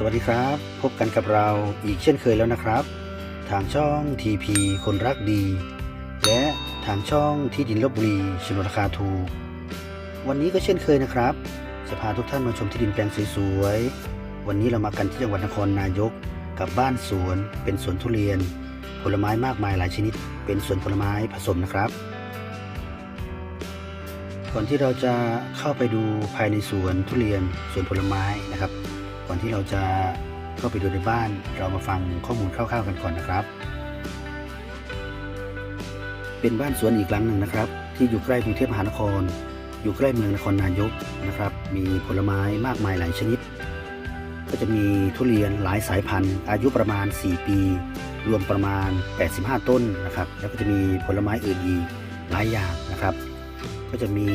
สวัสดีครับ พบกันกับเราอีกเช่นเคยแล้วนะครับ ทางช่อง TP คนรักดี และทางช่องที่ดินลบบุรีชนราคาถูก วันนี้ก็เช่นเคยนะครับ จะพาทุกท่านมาชมที่ดินแปลงสวยๆ วันนี้เรามากันที่จังหวัดนครนายก กับบ้านสวน เป็นสวนทุเรียน ผลไม้มากมายหลายชนิด เป็นสวนผลไม้ผสมนะครับ ก่อนที่เราจะเข้าไปดูภายในสวนทุเรียนสวนผลไม้นะครับ ก่อนที่เราจะเข้าไปดูในบ้าน เรามาฟังข้อมูลคร่าวๆกันก่อนนะครับ เป็นบ้านสวนอีกหลังหนึ่งนะครับ ที่อยู่ใกล้กรุงเทพมหานคร อยู่ใกล้เมืองนครนายกนะครับ มีผลไม้มากมายหลายชนิด ก็จะมีทุเรียนหลายสายพันธุ์ อายุประมาณ 4 ปี รวมประมาณ 85 ต้นนะครับ แล้วก็จะมีผลไม้อื่นอีกหลายอย่างนะครับ ก็จะมี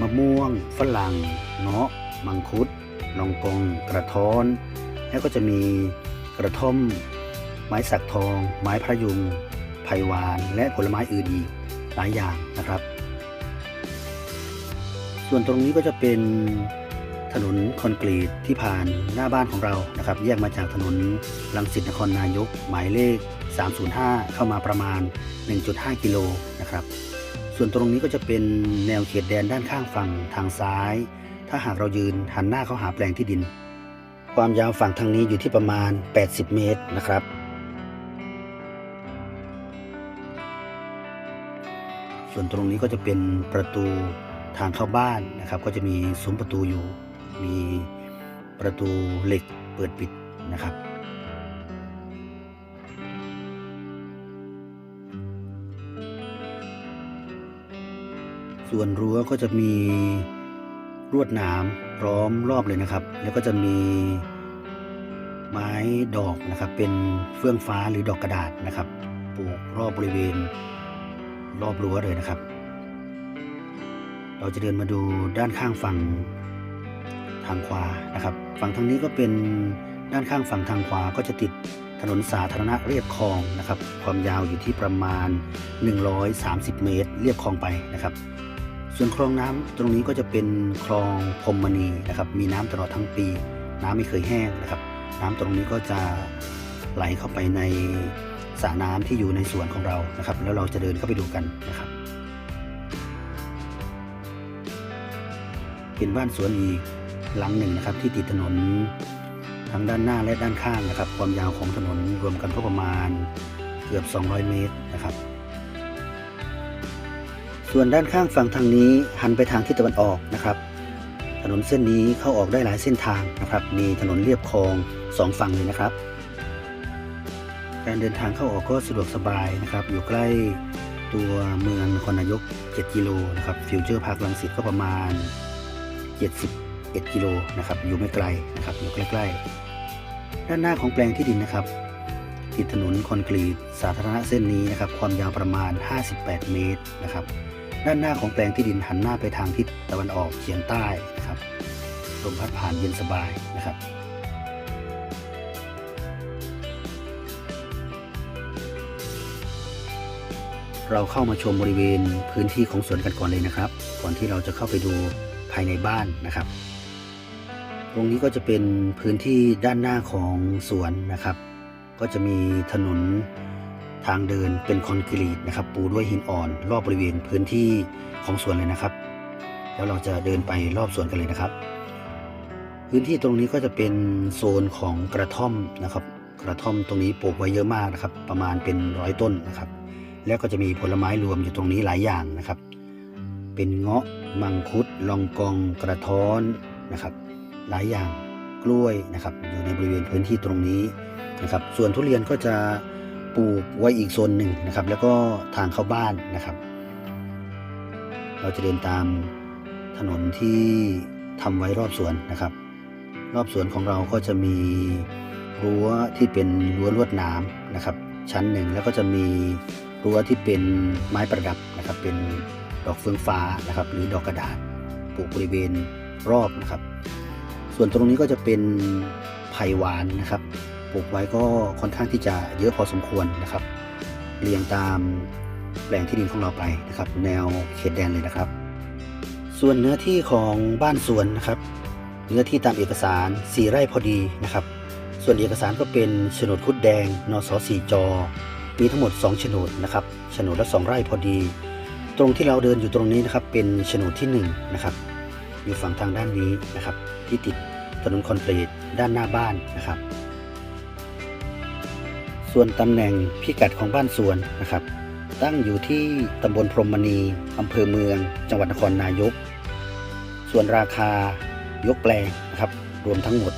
มะม่วงฝรั่งเงาะมังคุด ลองกองกระท้อน แล้วก็จะมีกระท่อม ไม้สักทอง ไม้พระยุงไผ่หวาน และผลไม้อื่นอีกหลายอย่างนะครับ ส่วนตรงนี้ก็จะเป็นถนนคอนกรีตที่ผ่านหน้าบ้านของเรานะครับ แยกมาจากถนนลังสิตนครนายก หมายเลข 305 เข้ามาประมาณ 1.5 กิโลนะครับ ส่วนตรงนี้ก็จะเป็นแนวเขตแดนด้านข้างฝั่งทางซ้าย ถ้าหากเรายืนหันหน้าเข้าหาแปลงที่ดิน ความยาวฝั่งทางนี้อยู่ที่ประมาณ 80 เมตรนะครับ ส่วนตรงนี้ก็จะเป็นประตูทางเข้าบ้านนะครับ ก็จะมีซุ้มประตูอยู่ มีประตูเหล็กเปิดปิดนะครับส่วนรั้วก็จะมี รวดหนามล้อมรอบเลยนะครับ แล้วก็จะมีไม้ดอกนะครับ เป็นเฟื่องฟ้าหรือดอกกระดาษนะครับปลูกรอบบริเวณรอบรั้วเลยนะครับ เราจะเดินมาดูด้านข้างฝั่งทางขวานะครับ ฝั่งทางนี้ก็เป็นด้านข้างฝั่งทางขวาก็จะติดถนนสาธารณะเรียบคลองนะครับ ความยาวอยู่ที่ประมาณ 130 เมตร เรียบคลองไปนะครับ ส่วนคลองน้ำตรงนี้ก็จะเป็นคลองพรมมณีนะครับ มีน้ำตลอดทั้งปี น้ำไม่เคยแห้งนะครับ น้ำตรงนี้ก็จะไหลเข้าไปในสระน้ำที่อยู่ในสวนของเรานะครับ แล้วเราจะเดินเข้าไปดูกันนะครับ เป็นบ้านสวนอีกหลังหนึ่งนะครับ ที่ติดถนนทั้งด้านหน้าและด้านข้างนะครับ ความยาวของถนนรวมกันก็ประมาณเกือบ 200 เมตรนะครับ ส่วนด้านข้างฝั่งทางนี้หันไปทางทิศตะวันออกนะครับ ถนนเส้นนี้เข้าออกได้หลายเส้นทางนะครับ มีถนนเรียบคลองสองฝั่งเลยนะครับ การเดินทางเข้าออกก็สะดวกสบายนะครับ อยู่ใกล้ตัวเมืองนครนายก 7 กิโลนะครับฟิวเจอร์พาร์คลังสิตก็ประมาณ 71 กิโลนะครับ อยู่ไม่ไกลนะครับ อยู่ใกล้ๆ ด้านหน้าของแปลงที่ดินนะครับ ติดถนนคอนกรีตสาธารณะเส้นนี้นะครับ ความยาวประมาณ 58 เมตรนะครับ ด้านหน้าของแปลงที่ดินหันหน้าไปทางทิศตะวันออกเฉียงใต้นะครับลมพัดผ่านเย็นสบายนะครับ เราเข้ามาชมบริเวณพื้นที่ของสวนกันก่อนเลยนะครับ ก่อนที่เราจะเข้าไปดูภายในบ้านนะครับ ตรงนี้ก็จะเป็นพื้นที่ด้านหน้าของสวนนะครับ ก็จะมีถนน ทางเดินเป็นคอนกรีตนะครับ ปูด้วยหินอ่อน รอบบริเวณพื้นที่ของสวนเลยนะครับ แล้วเราจะเดินไปรอบสวนกันเลยนะครับ พื้นที่ตรงนี้ก็จะเป็นโซนของกระท่อมนะครับ กระท่อมตรงนี้ปลูกไว้เยอะมากนะครับ ประมาณเป็นร้อยต้นนะครับ แล้วก็จะมีผลไม้รวมอยู่ตรงนี้หลายอย่างนะครับ เป็นเงาะมังคุดลองกองกระท้อนนะครับ หลายอย่างกล้วยนะครับ อยู่ในบริเวณพื้นที่ตรงนี้นะครับ ส่วนทุเรียนก็จะ ปลูกไว้อีกโซนหนึ่งนะครับ แล้วก็ทางเข้าบ้านนะครับ เราจะเดินตามถนนที่ทำไว้รอบสวนนะครับ รอบสวนของเราก็จะมีรั้วที่เป็นรั้วลวดหนามนะครับ ชั้นหนึ่งแล้วก็จะมีรั้วที่เป็นไม้ประดับนะครับ เป็นดอกเฟืองฟ้านะครับ หรือดอกกระดาษปลูกบริเวณรอบนะครับ ส่วนตรงนี้ก็จะเป็นไผ่หวานนะครับ ปลูกไว้ก็ค่อนข้างที่จะเยอะพอสมควรนะครับ เรียงตามแปลงที่ดินของเราไปนะครับ แนวเขตแดนเลยนะครับ ส่วนเนื้อที่ของบ้านสวนนะครับ เนื้อที่ตามเอกสาร4ไร่พอดีนะครับ ส่วนเอกสารก็เป็นโฉนดคุดแดงนสสีจอมีทั้งหมด2โฉนดนะครับโฉนดละ2ไร่พอดี ตรงที่เราเดินอยู่ตรงนี้นะครับ เป็นโฉนดที่1นะครับ อยู่ฝั่งทางด้านนี้นะครับ ที่ติดถนนคอนกรีตด้านหน้าบ้านนะครับ ส่วนตำแหน่งพิกัดของบ้านสวนนะครับ ตั้งอยู่ที่ตำบลพรหมณีอำเภอเมือง จังหวัดนครนายก ส่วนราคายกแปลงนะครับ รวมทั้งหมด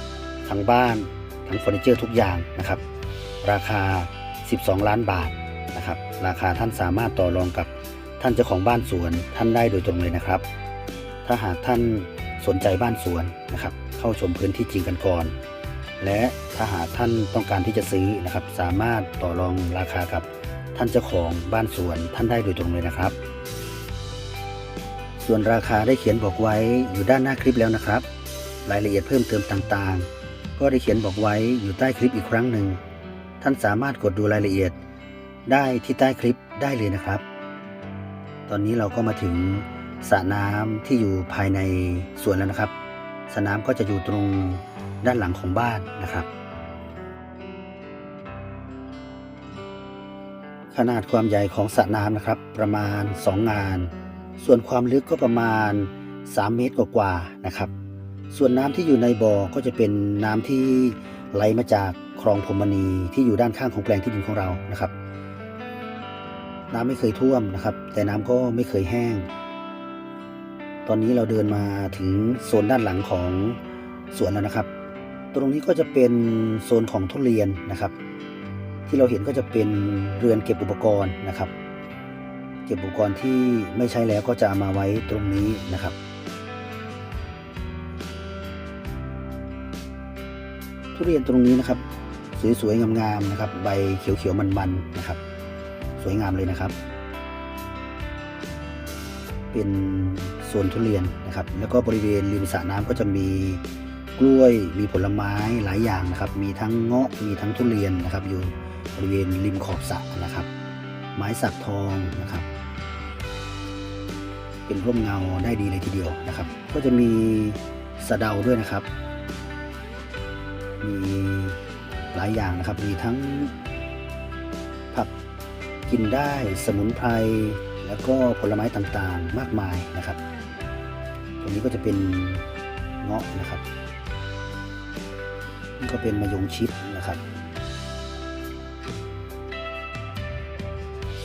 ทั้งบ้านทั้งเฟอร์นิเจอร์ทุกอย่างนะครับ ราคา 12 ล้านบาทนะครับ ราคาท่านสามารถต่อรองกับท่านเจ้าของบ้านสวนท่านได้โดยตรงเลยนะครับ ถ้าหากท่านสนใจบ้านสวนนะครับ เข้าชมพื้นที่จริงกันก่อน และถ้าหากท่านต้องการที่จะซื้อนะครับ สามารถต่อรองราคากับท่านเจ้าของบ้านสวนท่านได้โดยตรงเลยนะครับ ส่วนราคาได้เขียนบอกไว้อยู่ด้านหน้าคลิปแล้วนะครับ รายละเอียดเพิ่มเติมต่างๆ ก็ได้เขียนบอกไว้อยู่ใต้คลิปอีกครั้งหนึ่ง ท่านสามารถกดดูรายละเอียดได้ที่ใต้คลิปได้เลยนะครับ ตอนนี้เราก็มาถึงสระน้ำที่อยู่ภายในสวนแล้วนะครับ สระน้ำก็จะอยู่ตรง ด้านหลังของบ้านนะครับ ขนาดความใหญ่ของสระน้ำนะครับ ประมาณ 2 งาน ส่วนความลึกก็ประมาณ 3 เมตรกว่าๆนะครับ ส่วนน้ำที่อยู่ในบ่อก็จะเป็นน้ำที่ไหลมาจากคลองพรมณีที่อยู่ด้านข้างของแปลงที่ดินของเรานะครับ น้ำไม่เคยท่วมนะครับ แต่น้ำก็ไม่เคยแห้ง ตอนนี้เราเดินมาถึงโซนด้านหลังของสวนแล้วนะครับ ตรงนี้ก็จะเป็นโซนของทุเรียนนะครับ ที่เราเห็นก็จะเป็นเรือนเก็บอุปกรณ์นะครับ เก็บอุปกรณ์ที่ไม่ใช้แล้วก็จะเอามาไว้ตรงนี้นะครับทุเรียนตรงนี้นะครับ สวยๆงามๆนะครับ ใบเขียวๆมันๆนะครับ สวยงามเลยนะครับ เป็นโซนทุเรียนนะครับ แล้วก็บริเวณริมสระน้ำก็จะมี กล้วย มีผลไม้หลายอย่างนะครับ มีทั้งเงาะ มีทั้งทุเรียนนะครับ อยู่บริเวณริมขอบสระนะครับ ไม้สักทองนะครับ เป็นร่มเงาได้ดีเลยทีเดียวนะครับ ก็จะมีสะเดาด้วยนะครับ มีหลายอย่างนะครับ มีทั้งผักกินได้สมุนไพร แล้วก็ผลไม้ต่างๆ มากมายนะครับ ตรงนี้ก็จะเป็นเงาะนะครับ นี่ก็เป็นมะยงชิดนะครับ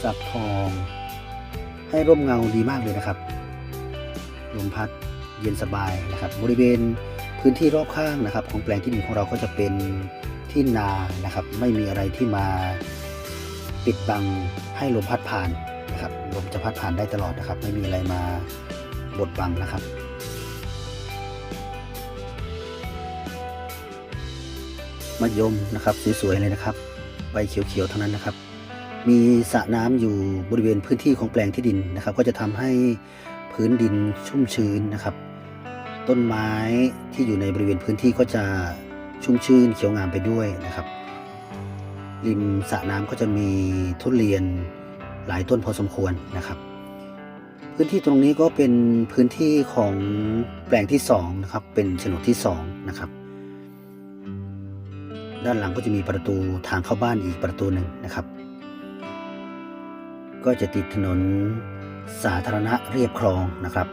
สักทอง ให้ร่มเงาดีมากเลยนะครับ ลมพัดเย็นสบายนะครับ บริเวณพื้นที่รอบข้างนะครับ ของแปลงที่ดินของเราก็จะเป็นที่นานะครับ ไม่มีอะไรที่มาปิดบังให้ลมพัดผ่านนะครับ ลมจะพัดผ่านได้ตลอดนะครับ ไม่มีอะไรมาบดบังนะครับ มะยมนะครับสวยๆเลยนะครับ ใบเขียวๆเทั้งนั้นนะครับ มีสระน้ำอยู่บริเวณพื้นที่ของแปลงที่ดินนะครับ ก็จะทำให้พื้นดินชุ่มชื้นนะครับ ต้นไม้ที่อยู่ในบริเวณพื้นที่ก็จะชุ่มชื้นเขียวงามไปด้วยนะครับ ริมสระน้ำก็จะมีทุเรียนหลายต้นพอสมควรนะครับพื้นที่ตรงนี้ก็เป็นพื้นที่ของแปลงที่สองนะครับเป็นโฉนดที่สองนะครับ ด้านหลังก็จะมีประตูทางเข้าบ้านอีกประตูหนึ่งนะครับ ก็จะติดถนนสาธารณะเรียบคลองนะครับ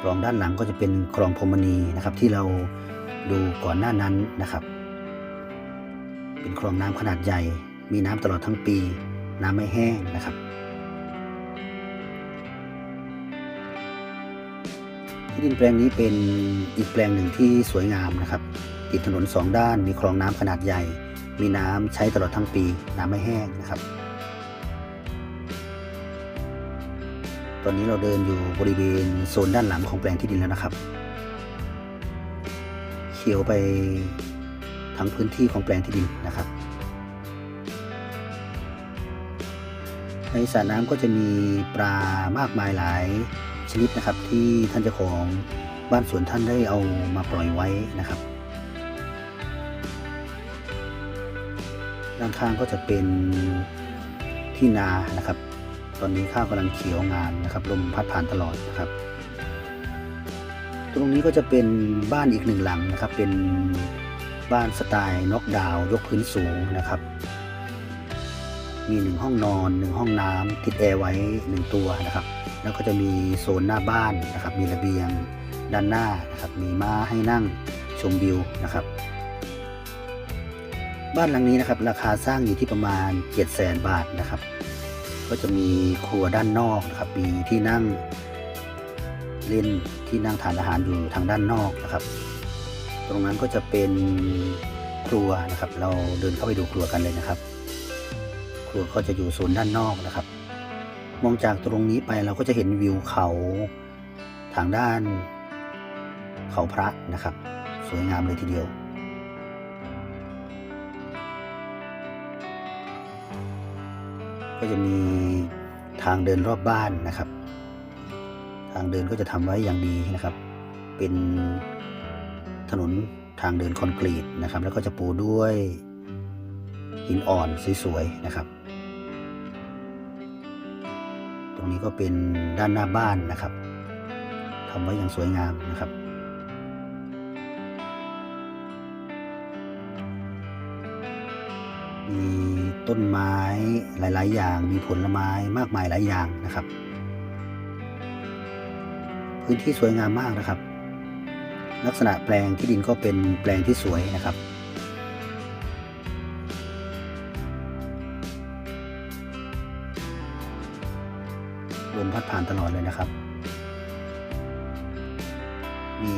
คลองด้านหลังก็จะเป็นคลองพมณีนะครับที่เราดูก่อนหน้านั้นนะครับ เป็นคลองน้ำขนาดใหญ่ มีน้ำตลอดทั้งปี น้ำไม่แห้งนะครับที่ดินแปลงนี้เป็นอีกแปลงหนึ่งที่สวยงามนะครับ ติดถนนสองด้าน มีคลองน้ำขนาดใหญ่ มีน้ำใช้ตลอดทั้งปี น้ำไม่แห้งนะครับ ตอนนี้เราเดินอยู่บริเวณโซนด้านหลังของแปลงที่ดินแล้วนะครับ เขียวไปทั้งพื้นที่ของแปลงที่ดินนะครับในสระน้ำก็จะมีปลามากมายหลายชนิดนะครับ ที่ท่านเจ้าของบ้านสวนท่านได้เอามาปล่อยไว้นะครับ ด้านข้างก็จะเป็นที่นานะครับ ตอนนี้ข้าวกำลังเขียวงามนะครับลมพัดผ่านตลอดนะครับ ตรงนี้ก็จะเป็นบ้านอีกหนึ่งหลังนะครับ เป็นบ้านสไตล์น็อกดาวน์ยกพื้นสูงนะครับ มีหนึ่งห้องนอนหนึ่งห้องน้ำติดแอร์ไว้หนึ่งตัวนะครับ แล้วก็จะมีโซนหน้าบ้านนะครับ มีระเบียงด้านหน้านะครับ มีม้าให้นั่งชมวิวนะครับ บ้านหลังนี้นะครับ ราคาสร้างอยู่ที่ประมาณ 7 0 0 0 0 0 บาทนะครับ ก็จะมีครัวด้านนอกนะครับ มีที่นั่งเล่นที่นั่งทานอาหารอยู่ทางด้านนอกนะครับ ตรงนั้นก็จะเป็นครัวนะครับ เราเดินเข้าไปดูครัวกันเลยนะครับ ครัวก็จะอยู่โซนด้านนอกนะครับ มองจากตรงนี้ไปเราก็จะเห็นวิวเขาทางด้านเขาพระนะครับ สวยงามเลยทีเดียว ก็จะมีทางเดินรอบบ้านนะครับ ทางเดินก็จะทำไว้อย่างดีนะครับ เป็นถนนทางเดินคอนกรีตนะครับ แล้วก็จะปูด้วยหินอ่อนสวยๆนะครับ ตรงนี้ก็เป็นด้านหน้าบ้านนะครับทำไว้อย่างสวยงามนะครับ มีต้นไม้หลาย ๆ อย่าง มีผลไม้มากมายหลายอย่างนะครับ พื้นที่สวยงามมากนะครับ ลักษณะแปลงที่ดินก็เป็นแปลงที่สวยนะครับลมพัดผ่านตลอดเลยนะครับ มี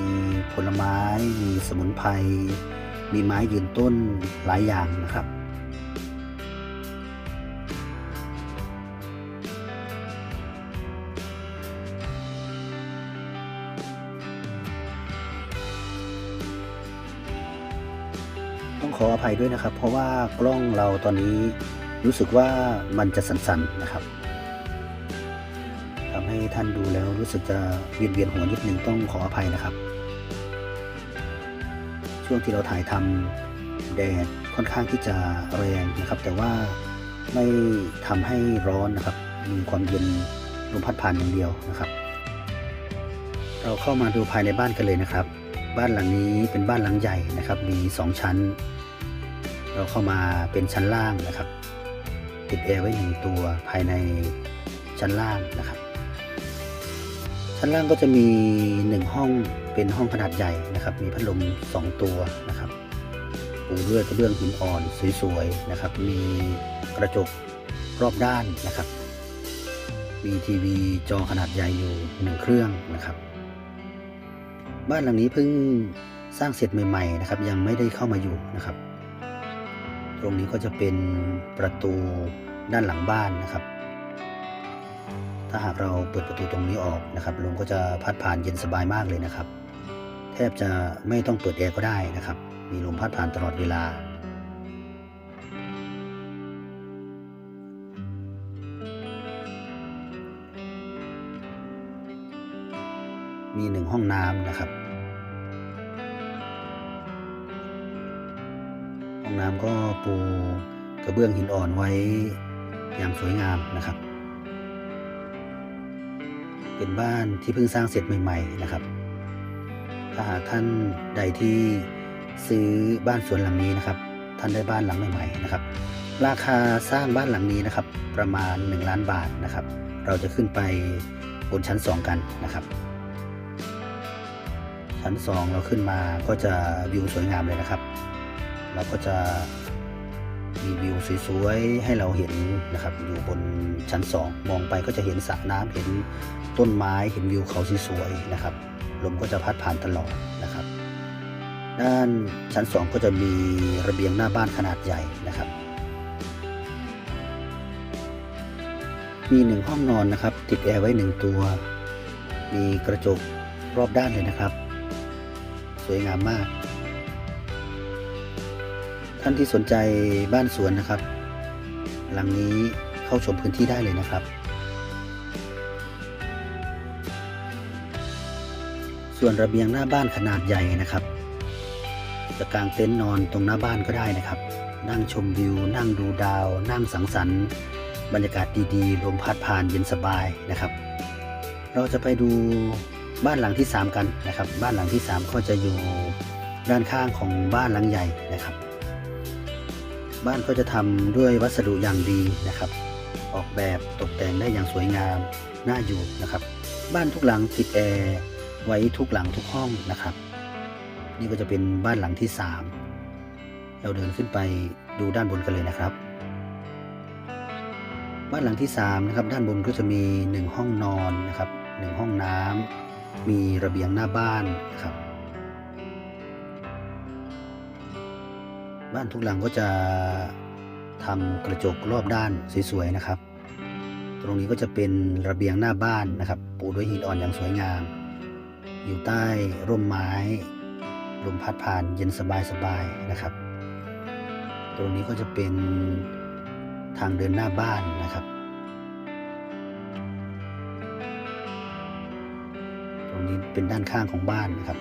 ผลไม้ มีสมุนไพร มีไม้ยืนต้นหลายอย่างนะครับ ขออภัยด้วยนะครับ เพราะว่ากล้องเราตอนนี้รู้สึกว่ามันจะสั่นๆนะครับทำให้ท่านดูแล้วรู้สึกจะเวียนเวียนๆหัวนิดนึงต้องขออภัยนะครับ ช่วงที่เราถ่ายทำแดดค่อนข้างที่จะแรงนะครับ แต่ว่าไม่ทำให้ร้อนนะครับ มีความเย็นลมพัดผ่านอย่างเดียวนะครับ เราเข้ามาดูภายในบ้านกันเลยนะครับ บ้านหลังนี้เป็นบ้านหลังใหญ่นะครับ มี 2 ชั้น เราเข้ามาเป็นชั้นล่างนะครับติดแอร์ไว้หนึ่งตัวภายในชั้นล่างนะครับ ชั้นล่างก็จะมี 1 ห้องเป็นห้องขนาดใหญ่นะครับ มีพัดลม 2 ตัวนะครับปูด้วยกระเบื้องหินอ่อนสวยๆนะครับ มีกระจกรอบด้านนะครับ มีทีวีจอขนาดใหญ่อยู่หนึ่งเครื่องนะครับ บ้านหลังนี้เพิ่งสร้างเสร็จใหม่ ๆ นะครับ ยังไม่ได้เข้ามาอยู่นะครับ ตรงนี้ก็จะเป็นประตูด้านหลังบ้านนะครับ ถ้าหากเราเปิดประตูตรงนี้ออกนะครับลมก็จะพัดผ่านเย็นสบายมากเลยนะครับ แทบจะไม่ต้องเปิดแอร์ก็ได้นะครับ มีลมพัดผ่านตลอดเวลา มีหนึ่งห้องน้ำนะครับ น้ำก็ปูกระเบื้องหินอ่อนไว้อย่างสวยงามนะครับ เป็นบ้านที่เพิ่งสร้างเสร็จใหม่ ๆ นะครับ ถ้าหากท่านใดที่ซื้อบ้านสวนหลังนี้นะครับ ท่านได้บ้านหลังใหม่ ๆ นะครับ ราคาสร้างบ้านหลังนี้นะครับ ประมาณ 1 ล้านบาทนะครับ เราจะขึ้นไปบนชั้น 2 กันนะครับ ชั้น 2 เราขึ้นมาก็จะวิวสวยงามเลยนะครับ เราก็จะมีวิวสวยๆให้เราเห็นนะครับ อยู่บนชั้น 2 มองไปก็จะเห็นสระน้ำเห็นต้นไม้เห็นวิวเขาสวยๆนะครับ ลมก็จะพัดผ่านตลอดนะครับ ด้านชั้น 2 ก็จะมีระเบียงหน้าบ้านขนาดใหญ่นะครับ มีหนึ่งห้องนอนนะครับ ติดแอร์ไว้หนึ่งตัว มีกระจกรอบด้านเลยนะครับ สวยงามมาก ท่านที่สนใจบ้านสวนนะครับ หลังนี้เข้าชมพื้นที่ได้เลยนะครับ ส่วนระเบียงหน้าบ้านขนาดใหญ่นะครับ จะกางเต็นท์นอนตรงหน้าบ้านก็ได้นะครับ นั่งชมวิว นั่งดูดาว นั่งสังสรรค์ บรรยากาศดีๆลมพัดผ่านเย็นสบายนะครับ เราจะไปดูบ้านหลังที่ 3 กันนะครับ บ้านหลังที่ 3 ก็จะอยู่ด้านข้างของบ้านหลังใหญ่นะครับ บ้านก็จะทำด้วยวัสดุอย่างดีนะครับ ออกแบบตกแต่งได้อย่างสวยงามน่าอยู่นะครับ บ้านทุกหลังติดแอร์ไว้ทุกหลังทุกห้องนะครับ นี่ก็จะเป็นบ้านหลังที่ 3 เราเดินขึ้นไปดูด้านบนกันเลยนะครับ บ้านหลังที่3นะครับด้านบนก็จะมี 1 ห้องนอนนะครับ1ห้องน้ำมีระเบียงหน้าบ้านนะครับ บ้านทุกหลังก็จะทำกระจกรอบด้านสวยๆนะครับ ตรงนี้ก็จะเป็นระเบียงหน้าบ้านนะครับ ปูด้วยหินอ่อนอย่างสวยงาม อยู่ใต้ร่มไม้ลมพัดผ่านเย็นสบายๆนะครับ ตรงนี้ก็จะเป็นทางเดินหน้าบ้านนะครับ ตรงนี้เป็นด้านข้างของบ้านนะครับ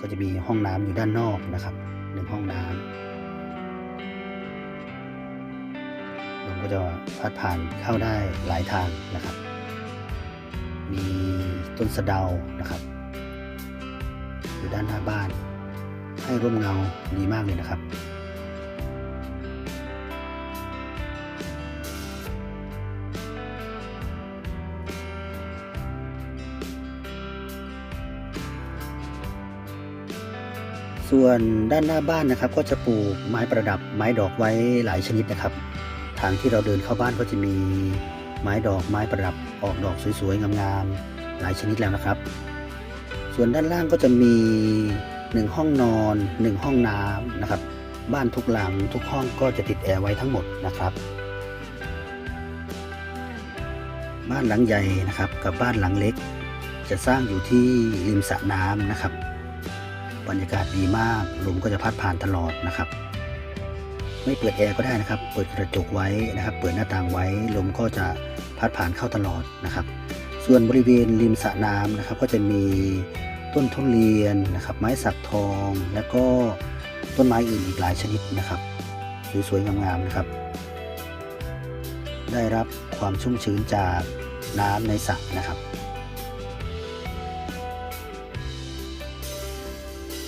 ก็จะมีห้องน้ำอยู่ด้านนอกนะครับหนึ่งห้องน้ำ ก็จะพัดผ่านเข้าได้หลายทางนะครับ มีต้นสะเดานะครับ อยู่ด้านหน้าบ้าน ให้ร่มเงาดีมากเลยนะครับส่วนด้านหน้าบ้านนะครับก็จะปลูกไม้ประดับไม้ดอกไว้หลายชนิดนะครับ ทางที่เราเดินเข้าบ้านก็จะมีไม้ดอกไม้ประดับออกดอกสวยๆ งามๆ หลายชนิดแล้วนะครับ ส่วนด้านล่างก็จะมี 1 ห้องนอน 1 ห้องน้ำนะครับ บ้านทุกหลังทุกห้องก็จะติดแอร์ไว้ทั้งหมดนะครับ บ้านหลังใหญ่นะครับกับบ้านหลังเล็ก จะสร้างอยู่ที่ริมสระน้ำนะครับ บรรยากาศดีมากลมก็จะพัดผ่านตลอดนะครับ ไม่เปิดแอร์ก็ได้นะครับ เปิดกระจกไว้นะครับ เปิดหน้าต่างไว้ลมก็จะพัดผ่านเข้าตลอดนะครับ ส่วนบริเวณริมสระน้ำนะครับ ก็จะมีต้นทุเรียนนะครับ ไม้สักทอง แล้วก็ต้นไม้อื่นอีกหลายชนิดนะครับ สวยๆงามๆนะครับ ได้รับความชุ่มชื้นจากน้ำในสระนะครับ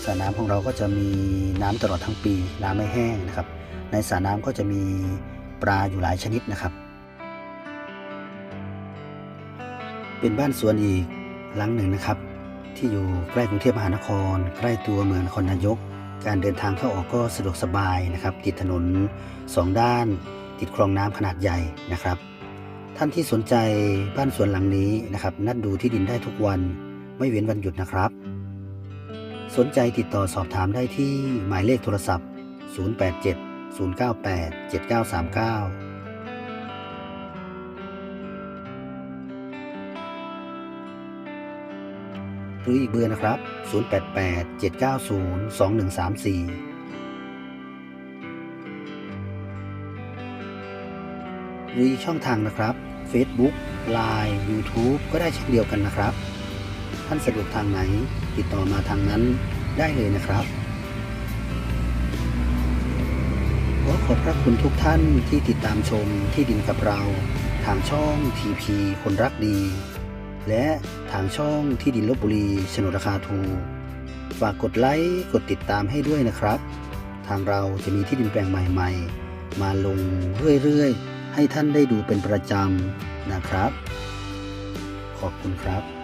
สระน้ำของเราก็จะมีน้ำตลอดทั้งปี น้ำไม่แห้งนะครับ ในสระน้ำก็จะมีปลาอยู่หลายชนิดนะครับ เป็นบ้านสวนอีกหลังหนึ่งนะครับ ที่อยู่ใกล้กรุงเทพมหานคร ใกล้ตัวเมืองนครนายก การเดินทางเข้าออกก็สะดวกสบายนะครับ ติดถนนสองด้าน ติดคลองน้ำขนาดใหญ่นะครับ ท่านที่สนใจบ้านสวนหลังนี้นะครับ นัดดูที่ดินได้ทุกวันไม่เว้นวันหยุดนะครับ สนใจติดต่อสอบถามได้ที่หมายเลขโทรศัพท์ 087 098 7939หรืออีกเบอร์นะครับ 088 790 2134 หรืออีกช่องทางนะครับ Facebook Line YouTube ก็ได้เช่นเดียวกันนะครับ ท่านสะดวกทางไหน ติดต่อมาทางนั้นได้เลยนะครับ ขอบพระคุณทุกท่านที่ติดตามชมที่ดินกับเรา ทางช่อง TP คนรักดี และทางช่องที่ดินลบบุรีโฉนดราคาถูกฝากกดไลค์กดติดตามให้ด้วยนะครับ ทางเราจะมีที่ดินแปลงใหม่ๆ มาลงเรื่อยๆ ให้ท่านได้ดูเป็นประจำนะครับ ขอบคุณครับ